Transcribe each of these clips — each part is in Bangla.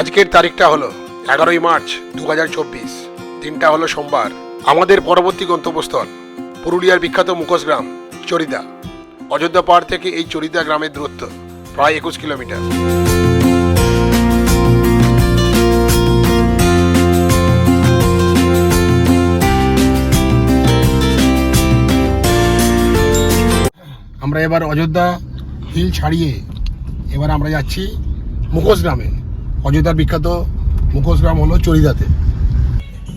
আজকের তারিখটা হলো এগারোই মার্চ দু হাজার চব্বিশ। দিনটা হলো সোমবার। আমাদের পরবর্তী গন্তব্যস্থল, পুরুলিয়ার বিখ্যাত মুখোশ গ্রাম চরিদা অযোধ্যা পাহাড় থেকে এই চরিদা গ্রামের দূরত্ব প্রায় একুশ কিলোমিটার। আমরা এবার অযোধ্যা হিল ছাড়িয়ে এবার আমরা যাচ্ছি মুখোশ গ্রামে। অযোধ্যার বিখ্যাত মুখোশ গ্রাম হলো চরিদাতে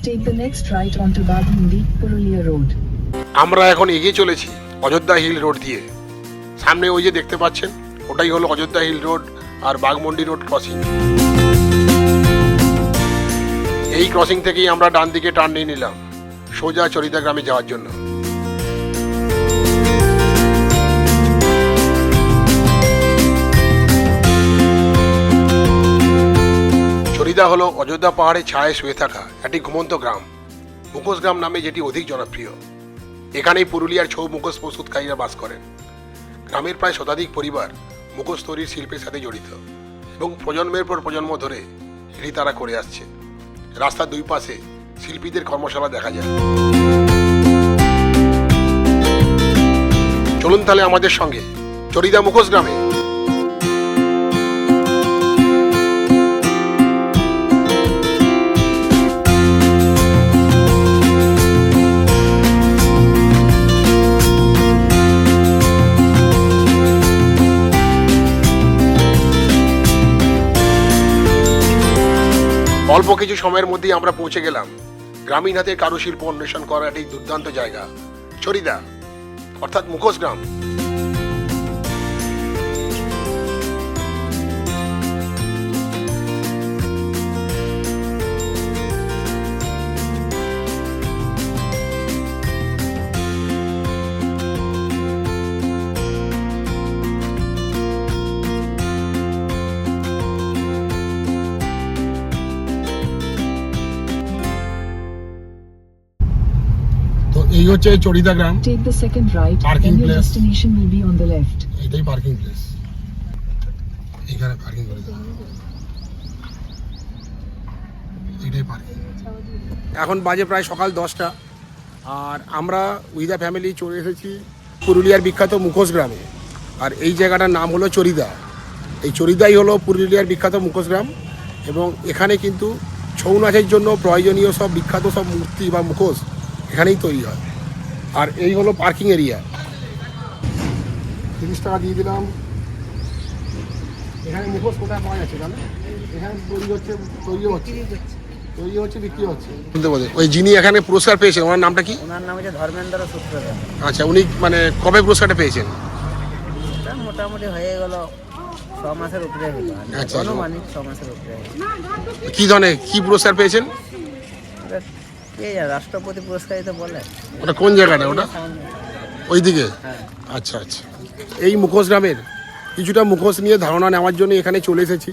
Take the next right onto Baghundi, Purulia Road. আমরা এখন এগিয়ে চলেছি অযোধ্যা হিল রোড দিয়ে। সামনে ওই যে দেখতে পাচ্ছেন ওটাই হলো অযোধ্যা হিল রোড আর বাগমন্ডি রোড ক্রসিং এই ক্রসিং থেকেই আমরা ডান দিকে টার্ন নিয়ে নিলাম সোজা চরিদা গ্রামে যাওয়ার জন্য। চরিদা হলো অযোধ্যা পাহাড়ে ছায়ে শুয়ে থাকা একটি ঘুমন্ত গ্রাম। মুখোশ গ্রাম নামে যেটি অধিক জনপ্রিয়। এখানেই পুরুলিয়ার ছৌ মুখোশ প্রস্তুতকারীরা বাস করেন। গ্রামের প্রায় শতাধিক পরিবার মুখোশ তৈরির শিল্পের সাথে জড়িত এবং প্রজন্মের পর প্রজন্ম ধরে এটি তারা করে আসছে। রাস্তার দুই পাশে শিল্পীদের কর্মশালা দেখা যায়। চলুন তাহলে আমাদের সঙ্গে চরিদা মুখোশ গ্রামে অল্প কিছু সময়ের মধ্যেই আমরা পৌঁছে গেলাম। গ্রামীণ হাতে কারুশিল্প অন্বেষণ করার একটি দুর্দান্ত জায়গা। ছড়িদা, অর্থাৎ মুখোশ গ্রাম। এই হচ্ছে চরিদা গ্রাম। Take the second right, Parking then your place. destination will be on the left. এটাই পার্কিং প্লেস এখানে পার্কিং করে এটাই পার্কিং এখন বাজে প্রায় সকাল দশটা। আর আমরা উইদা ফ্যামিলি চলে এসেছি পুরুলিয়ার বিখ্যাত মুখোশ গ্রামে। আর এই জায়গাটার নাম হলো চরিদা এই চরিদাই হলো পুরুলিয়ার বিখ্যাত মুখোশ গ্রাম। এবং এখানে কিন্তু ছৌ নাচের জন্য প্রয়োজনীয় সব বিখ্যাত সব মূর্তি বা মুখোশ এখানেই তৈরি হয়। আর এই হলো পার্কিং এরিয়া। তিরিশ টাকা দিয়ে দিলাম। এখানে মুখোশ কোথায় পাওয়া যাচ্ছে জানো এখানে তৈরি হচ্ছে তৈরি হচ্ছে। তৈরি হচ্ছে বিক্রি হচ্ছে। শুনতে বলে ওই যিনি এখানে পুরস্কার পেয়েছেন ওনার নামটা কি? ওনার নাম হচ্ছে ধর্মেন্দ্র সূত্রধর আচ্ছা উনি মানে কবে পুরস্কারটা পেয়েছেন? মোটামুটি হয়ে গেল ছ মাসের উপরে হলো। আচ্ছা। অনুমানিক ছ মাসের উপরে কি ধরনের কি পুরস্কার পেয়েছেন? রাষ্ট্রপতি পুরস্কারই তো বলে। ওটা কোন জায়গাটা ওটা? ওইদিকে? হ্যাঁ। আচ্ছা আচ্ছা। এই মুখোশ গ্রামের কিছুটা মুখোশ নিয়ে ধারণা নেওয়ার জন্য এখানে চলে এসেছি।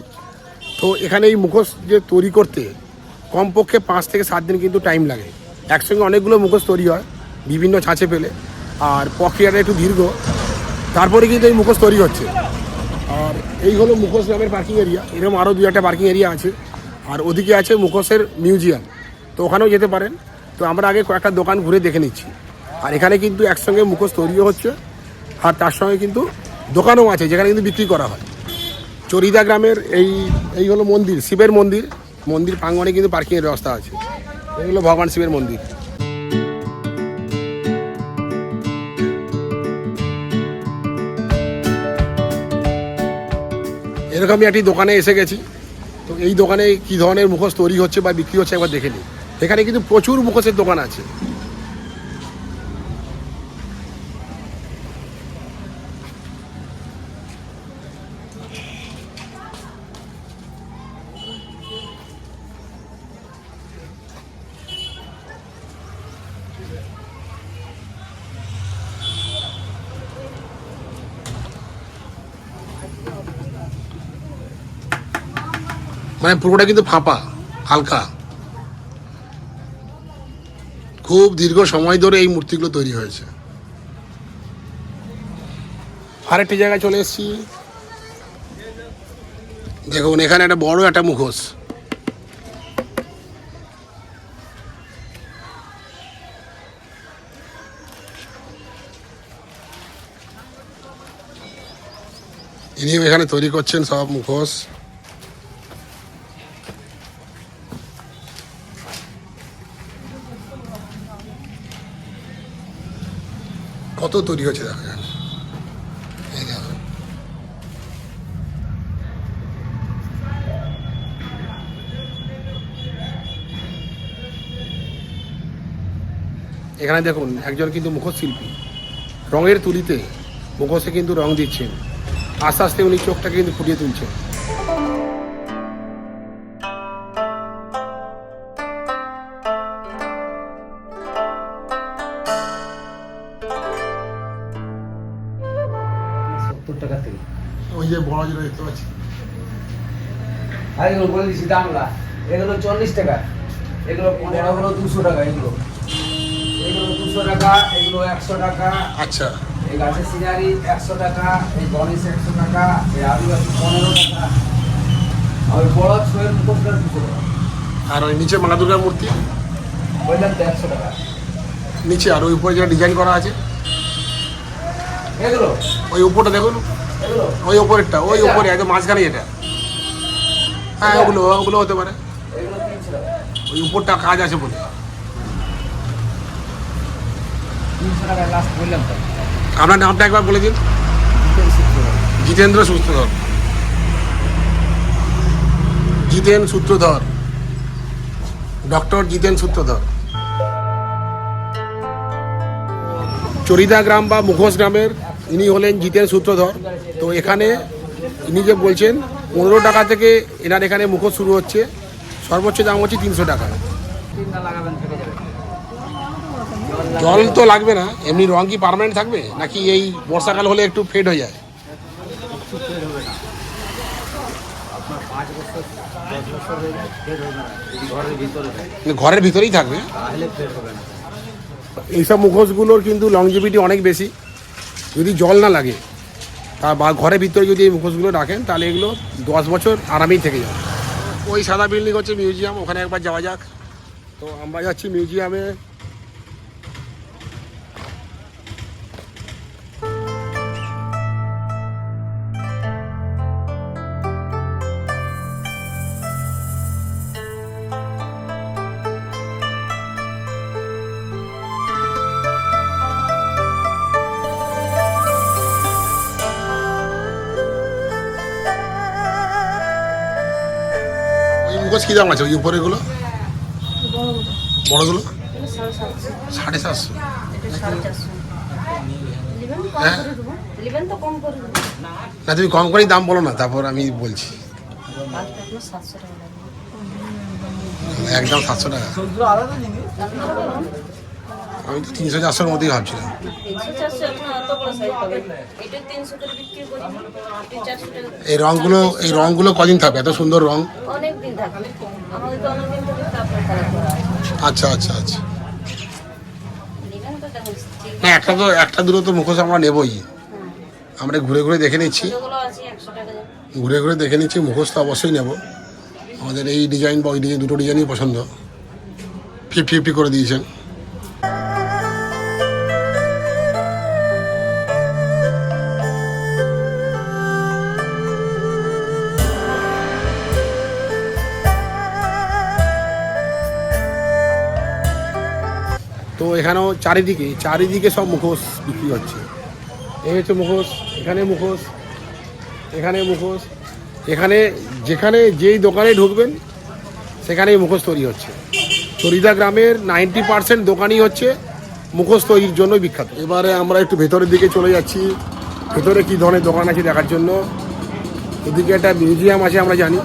তো এখানে এই মুখোশ যে তৈরি করতে কমপক্ষে পাঁচ থেকে সাত দিন কিন্তু টাইম লাগে। একসঙ্গে অনেকগুলো মুখোশ তৈরি হয় বিভিন্ন ছাঁচে পেলে আর প্রক্রিয়াটা একটু দীর্ঘ। তারপরে কিন্তু এই মুখোশ তৈরি হচ্ছে। আর এই হলো মুখোশ গ্রামের পার্কিং এরিয়া এরকম আরও দু একটা পার্কিং এরিয়া আছে। আর ওদিকে আছে মুখোশের মিউজিয়াম তো ওখানেও যেতে পারেন। তো আমরা আগে কয়েকটা দোকান ঘুরে দেখে নিচ্ছি। আর এখানে কিন্তু একসঙ্গে মুখোশ তৈরিও হচ্ছে। আর তার সঙ্গে কিন্তু দোকানও আছে, যেখানে কিন্তু বিক্রি করা হয়। চরিদা গ্রামের এই এই হলো মন্দির, শিবের মন্দির। মন্দির প্রাঙ্গণে কিন্তু পার্কিংয়ের ব্যবস্থা আছে। এই হলো ভগবান শিবের মন্দির। এরকমই একটি দোকানে এসে গেছি। তো এই দোকানে কী ধরনের মুখোশ তৈরি হচ্ছে বা বিক্রি হচ্ছে একবার দেখে নিই। এখানে কিন্তু প্রচুর মুখোশের দোকান আছে। মানে পুরোটা কিন্তু ফাঁপা হালকা। খুব দীর্ঘ সময় ধরে এই মূর্তিগুলো তৈরি হয়েছে। আরেকটি জায়গায় চলে এসেছি। দেখুন এখানে একটা বড় একটা মুখোশ। ইনি এখানে তৈরি করছেন সব মুখোশ। কত তৈরি হচ্ছে দেখা দেখো। এখানে দেখুন, একজন কিন্তু মুখোশ শিল্পী রঙের তুলিতে মুখোশে কিন্তু রং দিচ্ছেন। আস্তে আস্তে উনি চোখটাকে কিন্তু ফুটিয়ে তুলছেন। দেখতে পাচ্ছি আর এগুলো বলে দিচ্ছি দামলা। এগুলো চল্লিশ টাকা। এগুলো পনেরো হলো দুশো টাকা এগুলো। এগুলো দুশো টাকা এগুলো একশো টাকা। আচ্ছা। এই গাছের সিনারি একশো টাকা এই গণেশ একশো টাকা এই আদিবাসী পনেরো টাকা। আর বড় ছয়ের মুখোশটা দুশো টাকা। আর ওই নিচে মা দুর্গার মূর্তি? বললাম তো একশো টাকা। নিচে আর ওই উপরে যেটা ডিজাইন করা আছে? এগুলো? ওই উপরটা দেখুন। ওই উপরেরটা ওই? উপরে একদম মাঝখানে এটা। হ্যাঁ ওগুলো ওগুলো হতে পারে। ওই উপরটা কাজ আছে বলে। আপনার নামটা একবার বলে দিন। জিতেন্দ্র সূত্রধর। জিতেন সূত্রধর। ডক্টর জিতেন সূত্রধর। চরিদা গ্রাম বা মুখোশ গ্রামের ইনি হলেন জিতেন সূত্রধর। তো এখানে ইনি যে বলছেন পনেরো টাকা থেকে এনার এখানে মুখোশ শুরু হচ্ছে। সর্বোচ্চ দাম হচ্ছে তিনশো টাকা। জল তো লাগবে না। এমনি রং কি পারমানেন্ট থাকবে? নাকি এই বর্ষাকাল হলে একটু ফেড হয়ে যায়? ঘরের ভিতরে ঘরের ভিতরেই থাকবে এইসব মুখোশগুলোর কিন্তু লংজিভিটি অনেক বেশি। যদি জল না লাগে, তা বা ঘরের ভিতরে যদি এই মুখোশগুলো রাখেন, তাহলে এগুলো দশ বছর আরামেই থেকে যাবে। ওই সাদা বিল্ডিং হচ্ছে মিউজিয়াম ওখানে একবার যাওয়া যাক। তো আমরা যাচ্ছি মিউজিয়ামে কী দাম আছে ওই উপরেগুলো? বড়গুলো? সাড়ে সাতশো। হ্যাঁ? নেবেন তো কম করে দেবো। না তুমি কম করেই দাম বলো না তারপর আমি বলছি। একদম সাতশো টাকা। আমি তো তিনশো চারশোর মধ্যেই ভাবছিলাম। এই রঙগুলো এই রঙগুলো কদিন থাকবে? এত সুন্দর রং। আচ্ছা আচ্ছা আচ্ছা। না একটা তো একটা দুটো তো মুখোশ আমরা নেবই। আমরা ঘুরে ঘুরে দেখে নিচ্ছি। ঘুরে ঘুরে দেখে নিচ্ছি মুখোশ তো অবশ্যই নেব। আমাদের এই ডিজাইন বা ওই ডিজাইন দুটো ডিজাইনই পছন্দ। ফিফটি ফিফটি করে দিয়েছেন। তো এখানেও চারিদিকে চারিদিকে সব মুখোশ বিক্রি হচ্ছে। এই হচ্ছে মুখোশ, এখানে মুখোশ এখানে মুখোশ, এখানে যেখানে যেই দোকানে ঢুকবেন, সেখানেই মুখোশ তৈরি হচ্ছে। চরিদা গ্রামের নাইনটি পার্সেন্ট দোকানই হচ্ছে মুখোশ তৈরির জন্য বিখ্যাত। এবারে আমরা একটু ভেতরের দিকে চলে যাচ্ছি। ভেতরে কী ধরনের দোকান আছে দেখার জন্য? এদিকে একটা মিউজিয়াম আছে আমরা জানি।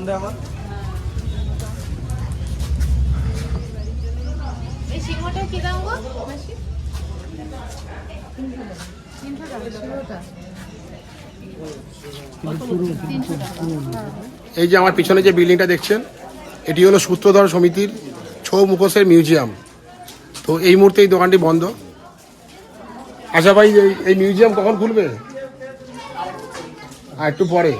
বন্ধ আমার এই সিংহটার কি দাম গো? এই যে আমার পিছনে যে বিল্ডিংটা দেখছেন এটি হলো সূত্রধর সমিতির ছৌ মুখোশের মিউজিয়াম তো এই মুহূর্তে এই দোকানটি বন্ধ। আচ্ছা ভাই এই এই মিউজিয়াম কখন খুলবে? আর একটু পরে।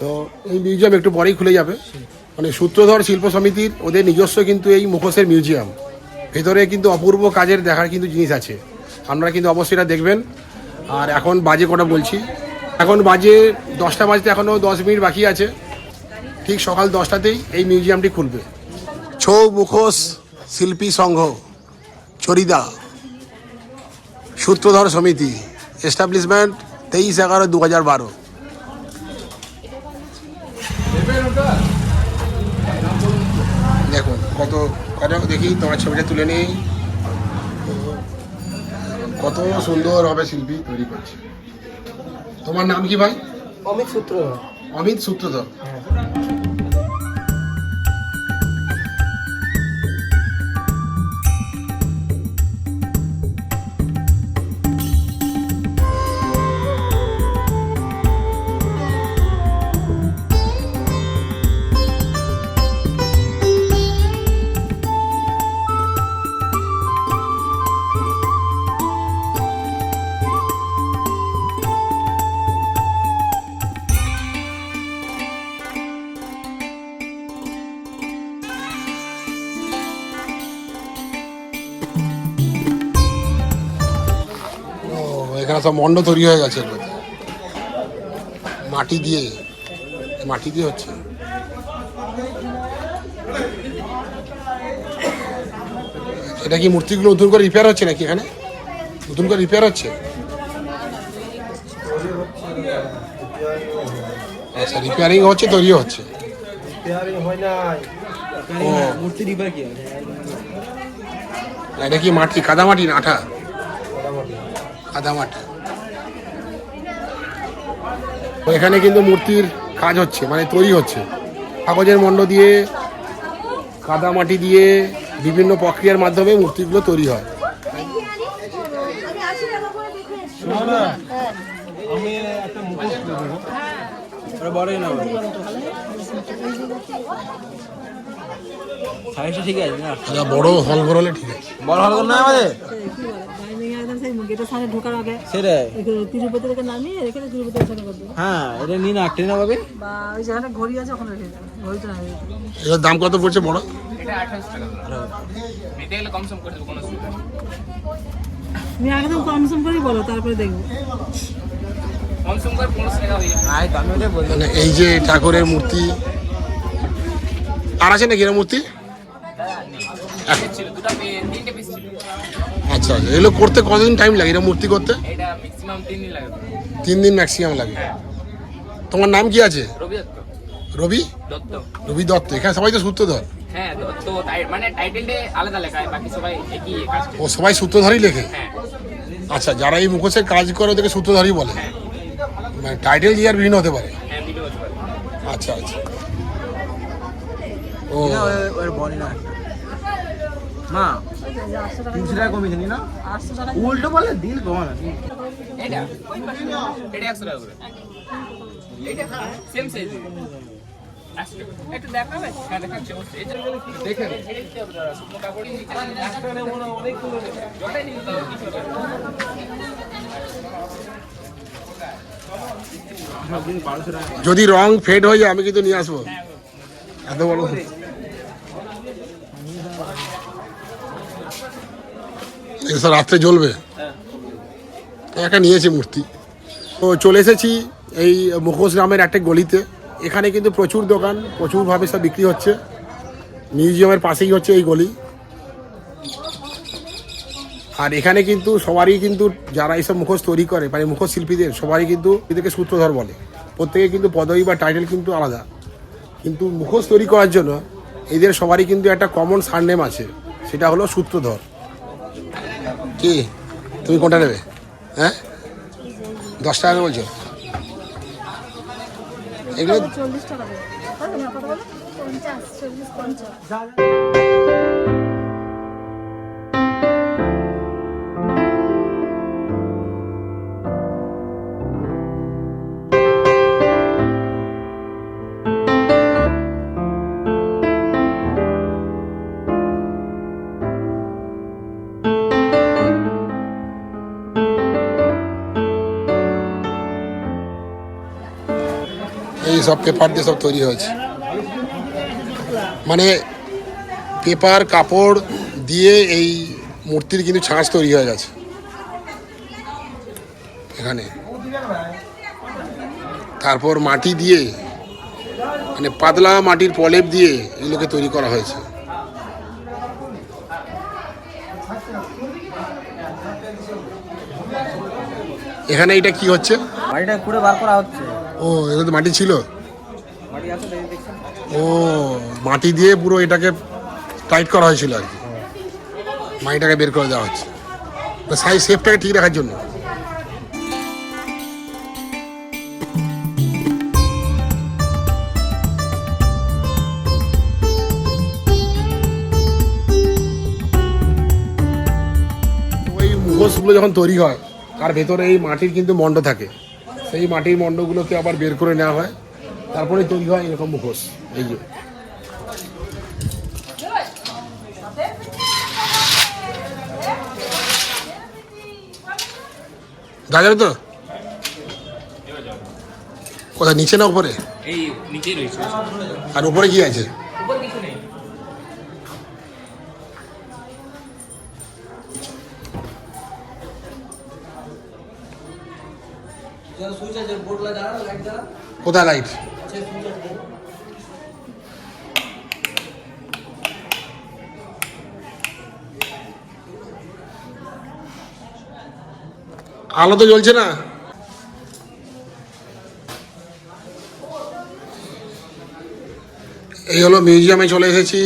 তো এই মিউজিয়াম একটু পরেই খুলে যাবে। মানে সূত্রধর শিল্প সমিতির ওদের নিজস্ব কিন্তু এই মুখোশের মিউজিয়াম ভেতরে কিন্তু অপূর্ব কাজের দেখার কিন্তু জিনিস আছে। আপনারা কিন্তু অবশ্যই এটা দেখবেন। আর এখন বাজে কটা বলছি। এখন বাজে দশটা বাজতে এখনও দশ মিনিট বাকি আছে। ঠিক সকাল দশটাতেই এই মিউজিয়ামটি খুলবে। ছৌ মুখোশ শিল্পী সংঘ, চরিদা, সূত্রধর সমিতি এস্টাবলিশমেন্ট তেইশ এগারো দু হাজার বারো। দেখুন কত কত দেখি তোমার ছবিটা তুলে নেই। কত সুন্দর হবে শিল্পী তৈরি করছে। তোমার নাম কি ভাই? অমিত সূত্র অমিত সূত্রধর। এখানে সব মন্ড তৈরি হয়ে গেছে। মাটি দিয়ে মাটি দিয়ে হচ্ছে। এটা কি মূর্তিগুলো নতুন করে রিপেয়ার হচ্ছে নাকি এখানে? নতুন করে রিপেয়ার হচ্ছে? আচ্ছা রিপেয়ারিং হচ্ছে তৈরি হচ্ছে। এটা কি মাটি কাদা মাটি না আঠা? কাদা মাটি তো এখানে কিন্তু মূর্তির কাজ হচ্ছে মানে তৈরি হচ্ছে। কাগজের মণ্ড দিয়ে কাদা মাটি দিয়ে বিভিন্ন প্রক্রিয়ার মাধ্যমে মূর্তিগুলো তৈরি হয়। আমি একটা মুখোশ দেবো। ওটা বড়ই না ঠিক আছে বড় হল ঘর হলে ঠিক আছে। বড় হল না আমাদের? গেটের সামনে ঢোকার আগে সেটাই। তিরুপতি থেকে নামিয়ে এখানে তিরুপতি হ্যাঁ এটা নিয়ে না ট্রেনে পাবে বা ওই যেখানে ঘড়ি আছে ওখানে রেখে ঘড়িটা দাম কত পড়ছে বড় তুমি কমসম করেই বলো তারপরে দেখব। আয় আমি মানে এই যে ঠাকুরের মূর্তি আর আছে নাকি এর মূর্তি? আচ্ছা আচ্ছা এগুলো করতে কতদিন টাইম লাগে এটা মূর্তি করতে? এটা ম্যাক্সিমাম তিন দিন লাগে। তিন দিন ম্যাক্সিমাম লাগে। তোমার নাম কি আছে? রবি দত্ত। রবি? দত্ত। রবি দত্ত। এখানে সবাই তো সূত্রধর। হ্যাঁ দত্ত মানে টাইটেলটা আলাদা লেখা বাকি সবাই একই ও সবাই সূত্রধরই লেখে? হ্যাঁ। আচ্ছা যারা এই মুখোশের কাজ করে ওদেরকে সূত্রধরই বলে। মানে টাইটেল ইয়ার বিভিন্ন হতে পারে। হ্যাঁ ভিডিও হতে পারে। আচ্ছা আচ্ছা। ও। ওর বনি না। মা তিনশো টাকা কমিয়েছে নি না? উল্টো বলে দিল কমানো। এটা এটা একশো টাকা করে। এটা সেম সাইজ একটু দেখাবে? হ্যাঁ দেখাচ্ছি দেখেন মোটামুটি জটাই নিতে হবে কিছু হবে না। যদি রং ফেড হয়ে যায় আমি কিন্তু নিয়ে আসব। এত বড়। এসব রাত্রে জ্বলবে? একটা নিয়েছি মূর্তি। তো চলে এসেছি এই মুখোশ গ্রামের একটা গলিতে। এখানে কিন্তু প্রচুর দোকান, প্রচুরভাবে সব বিক্রি হচ্ছে। মিউজিয়ামের পাশেই হচ্ছে এই গলি। আর এখানে কিন্তু সবারই কিন্তু যারা এইসব মুখোশ তৈরি করে মানে মুখোশ শিল্পীদের, সবারই কিন্তু এদেরকে সূত্রধর বলে। প্রত্যেকে কিন্তু পদবি বা টাইটেল কিন্তু আলাদা। কিন্তু মুখোশ তৈরি করার জন্য এদের সবারই কিন্তু একটা কমন সারনেম আছে, সেটা হলো সূত্রধর। কি? তুমি কোনটা নেবে? হ্যাঁ? দশ টাকা বলছো? এগুলো চল্লিশ টাকা সব পেপার দিয়ে সব তৈরি হয়েছে। মানে পেপার কাপড় দিয়ে এই মূর্তির কিন্তু ছাঁচ তৈরি হয়ে গেছে। এখানে। তারপর মাটি দিয়ে মানে পাতলা মাটির প্রলেপ দিয়ে এগুলোকে তৈরি করা হয়েছে। এখানে এটা কি হচ্ছে? বাড়িটা খুঁড়ে বার করা হচ্ছে। ও এটা তো মাটি ছিল? ও, মাটি দিয়ে পুরো এটাকে টাইট করা হয়েছিল আর কি। মাটিটাকে বের করে দেওয়া হচ্ছে। সাইজ শেপটাকে ঠিক রাখার জন্য। মুখোশগুলো যখন তৈরি হয়, তার ভেতরে এই মাটির কিন্তু মণ্ড থাকে। সেই মাটির মণ্ডগুলোকে আবার বের করে নেওয়া হয়। তারপরে তৈরি হয় এরকম মুখোশ এই যে। যাবে তো? কোথায় নিচে না উপরে? আর উপরে কি আছে? কোথায় লাইট আলো তো জ্বলছে না? এই হলো মিউজিয়ামে চলে এসেছি।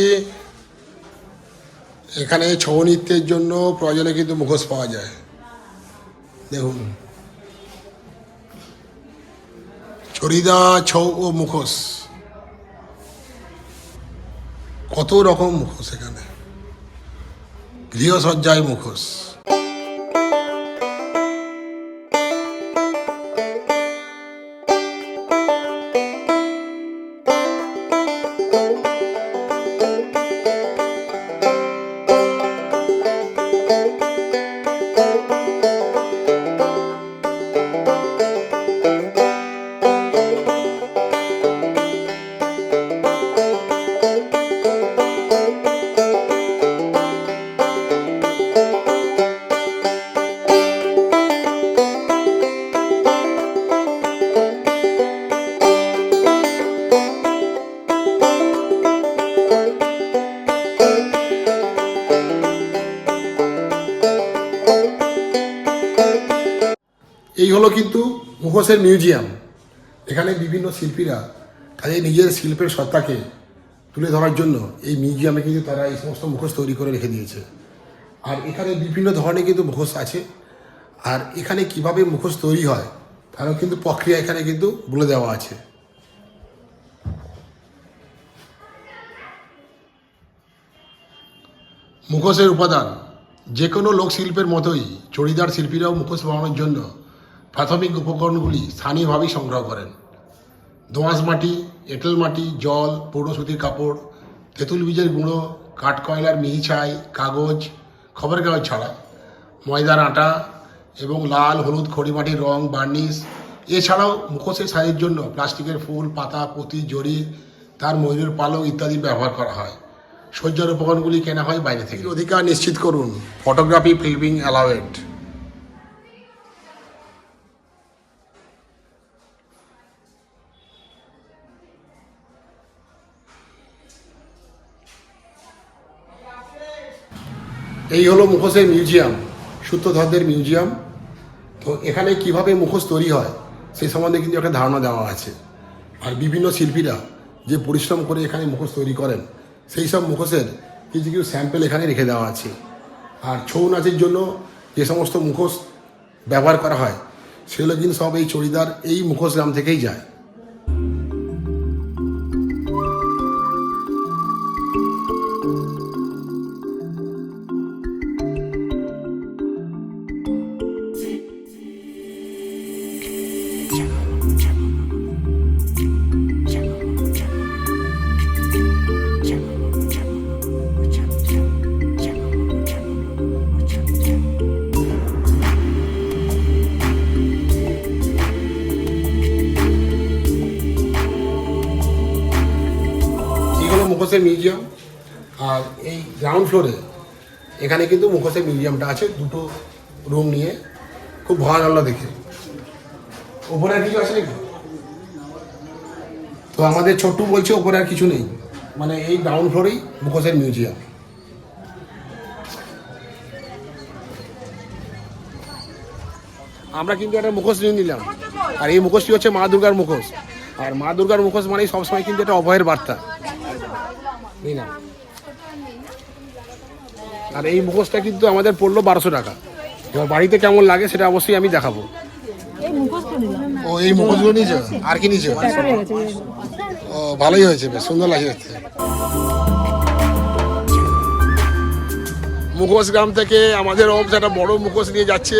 এখানে ছৌ নৃত্যের জন্য প্রয়োজনে কিন্তু মুখোশ পাওয়া যায়। দেখুন। চরিদা ছৌ ও মুখোশ। কত রকম মুখোশ এখানে। গৃহসজ্জায় মুখোশ। মুখোশের মিউজিয়াম। এখানে বিভিন্ন শিল্পীরা তাদের নিজের শিল্পের সত্তাকে তুলে ধরার জন্য এই মিউজিয়ামে কিন্তু তারা এই সমস্ত মুখোশ তৈরি করে রেখে দিয়েছে। আর এখানে বিভিন্ন ধরনের কিন্তু মুখোশ আছে। আর এখানে কীভাবে মুখোশ তৈরি হয়, তারও কিন্তু প্রক্রিয়া এখানে কিন্তু বলে দেওয়া আছে। মুখোশের উপাদান যে কোনো লোকশিল্পের মতোই চড়িদার শিল্পীরাও মুখোশ বানানোর জন্য প্রাথমিক উপকরণগুলি স্থানীয়ভাবেই সংগ্রহ করেন। দোঁয়াশ মাটি, এঁটেল মাটি, জল পৌর সুতির কাপড়, তেঁতুল বীজের গুঁড়ো কাঠকয়লার মিহি ছাই, কাগজ খবরের কাগজ ছাড়া। ময়দার আটা এবং লাল, হলুদ খড়িমাটির রং, বার্নিশ, এছাড়াও মুখোশের সাজের জন্য প্লাস্টিকের ফুল, পাতা, পুঁতি, জড়ি, তার ময়ূরের পালক ইত্যাদি ব্যবহার করা হয়। সজ্জার উপকরণগুলি কেনা হয় বাইরে থেকে। অধিকার নিশ্চিত করুন। ফটোগ্রাফি ফিল্মিং অ্যালাউয়েড এই হলো মুখোশের মিউজিয়াম, সূত্রধরদের মিউজিয়াম। তো এখানে কীভাবে মুখোশ তৈরি হয়, সেই সম্বন্ধে কিন্তু একটা ধারণা দেওয়া আছে। আর বিভিন্ন শিল্পীরা যে পরিশ্রম করে এখানে মুখোশ তৈরি করেন, সেই সব মুখোশের কিছু কিছু স্যাম্পেল এখানে রেখে দেওয়া আছে। আর ছৌ নাচের জন্য যে সমস্ত মুখোশ ব্যবহার করা হয়, সেগুলো কিন্তু সব এই চড়িদার এই মুখোশ গ্রাম থেকেই যায়। মুখোশের মিউজিয়াম আর এই গ্রাউন্ড ফ্লোরে এখানে কিন্তু মুখোশের মিউজিয়ামটা আছে, দুটো রুম নিয়ে। খুব ভালো দেখে। ওপরে আর কিছু আছে নাকি? তো আমাদের ছোট্টু বলছে ওপরে আর কিছু নেই। মানে এই গ্রাউন্ড ফ্লোরেই মুখোশের মিউজিয়াম। আমরা কিন্তু একটা মুখোশ নিয়ে নিলাম। আর এই মুখোশটি হচ্ছে মা দুর্গার মুখোশ। আর মা দুর্গার মুখোশ মানেই সবসময় কিন্তু একটা অভয়ের বার্তা। না আর এই মুখোশটা কিন্তু আমাদের পড়ল বারোশো টাকা। এবার বাড়িতে কেমন লাগে সেটা অবশ্যই আমি দেখাবো। ও এই মুখোশগুলো নিয়েছো? আর কি নিয়েছো? ও ভালোই হয়েছে বেশ সুন্দর লাগে দেখতে। মুখোশ গ্রাম থেকে আমাদের অফিস একটা বড় মুখোশ নিয়ে যাচ্ছে।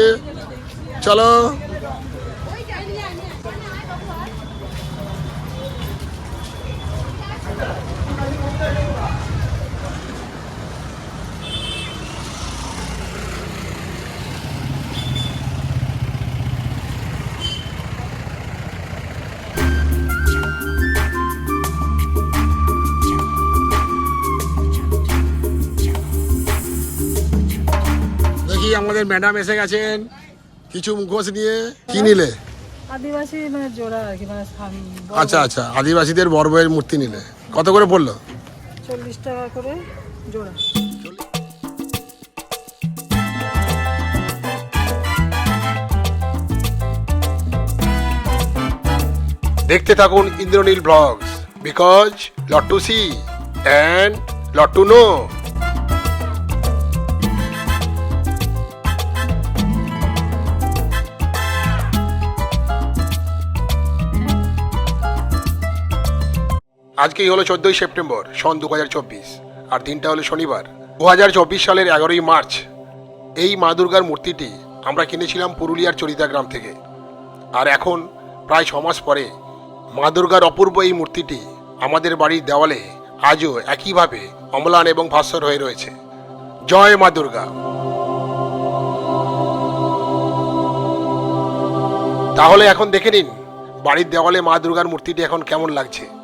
চলো। আমাদের ম্যাডাম এসে গেছেন। কিছু মুখোশ নিয়ে কি নিলে? আদিবাসী মানে জোড়া আর কি মানে আচ্ছা আচ্ছা আদিবাসীদের বর্বয়ের মূর্তি নিলে। কত করে পড়ল? চল্লিশ টাকা করে জোড়া। দেখতে থাকুন Indranil blogs because lot to see and lot to know. আজকেই হলো চোদ্দোই সেপ্টেম্বর, সন দু হাজার চব্বিশ। আর দিনটা হলো শনিবার দু হাজার চব্বিশ সালের এগারোই মার্চ। এই মা দুর্গার মূর্তিটি আমরা কিনেছিলাম পুরুলিয়ার চরিতা গ্রাম থেকে। আর এখন, প্রায় ছ মাস পরে, মা দুর্গার অপূর্ব এই মূর্তিটি আমাদের বাড়ির দেওয়ালে আজও একইভাবে অম্লান এবং ভাস্বর হয়ে রয়েছে। জয় মা দুর্গা! তাহলে এখন দেখে নিন, বাড়ির দেওয়ালে মা দুর্গার মূর্তিটি এখন কেমন লাগছে।